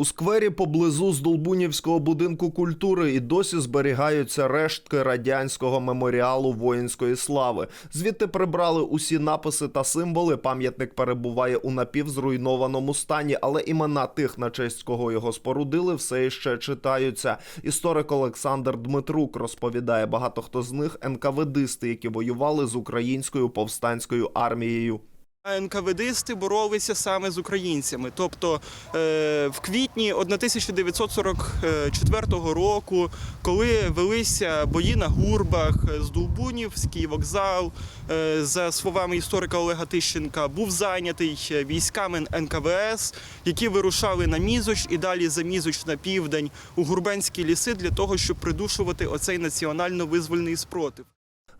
У сквері поблизу Здолбунівського будинку культури і досі зберігаються рештки радянського меморіалу воїнської слави. Звідти прибрали усі написи та символи. Пам'ятник перебуває у напівзруйнованому стані, але імена тих, на честь кого його спорудили, все іще читаються. Історик Олександр Дмитрук розповідає, багато хто з них НКВДисти, які воювали з українською повстанською армією. НКВДисти боролися саме з українцями. Тобто е, в квітні 1944 року, коли велися бої на гурбах, е, Здолбунівський вокзал, е, за словами історика Олега Тищенка, був зайнятий військами НКВС, які вирушали на Мізоч і далі за Мізоч на південь у гурбенські ліси для того, щоб придушувати оцей національно-визвольний спротив.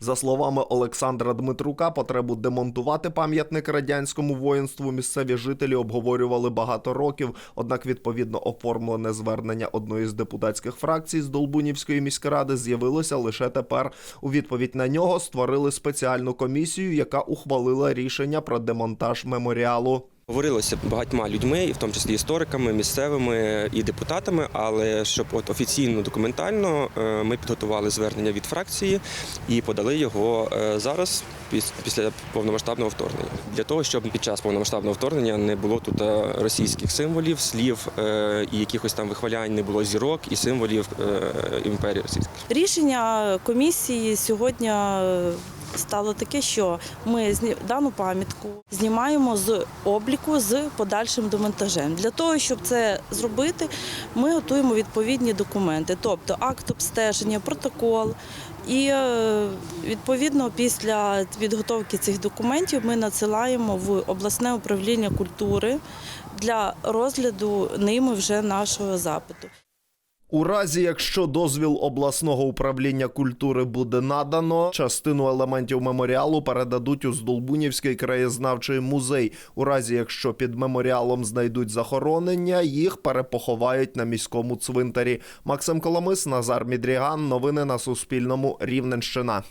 За словами Олександра Дмитрука, потребу демонтувати пам'ятник радянському воїнству місцеві жителі обговорювали багато років. Однак, відповідно оформлене звернення одної з депутатських фракцій з Долбунівської міськради з'явилося лише тепер. У відповідь на нього створили спеціальну комісію, яка ухвалила рішення про демонтаж меморіалу. Говорилося багатьма людьми, і в тому числі істориками, місцевими і депутатами. Але щоб от офіційно документально е, ми підготували звернення від фракції і подали його е, зараз піс- після повномасштабного вторгнення. Для того, щоб під час повномасштабного вторгнення не було тут е, російських символів, слів і якихось там вихвалянь, не було зірок і символів імперії російської. Рішення комісії сьогодні стало таке, що ми дану пам'ятку знімаємо з обліку з подальшим демонтажем. Для того, щоб це зробити, ми готуємо відповідні документи, тобто акт обстеження, протокол. І е, відповідно після підготовки цих документів ми надсилаємо в обласне управління культури для розгляду ними вже нашого запиту. У разі, якщо дозвіл обласного управління культури буде надано, частину елементів меморіалу передадуть у Здолбунівський краєзнавчий музей. У разі, якщо під меморіалом знайдуть захоронення, їх перепоховають на міському цвинтарі. Максим Коломис, Назар Мідріган. Новини на Суспільному. Рівненщина.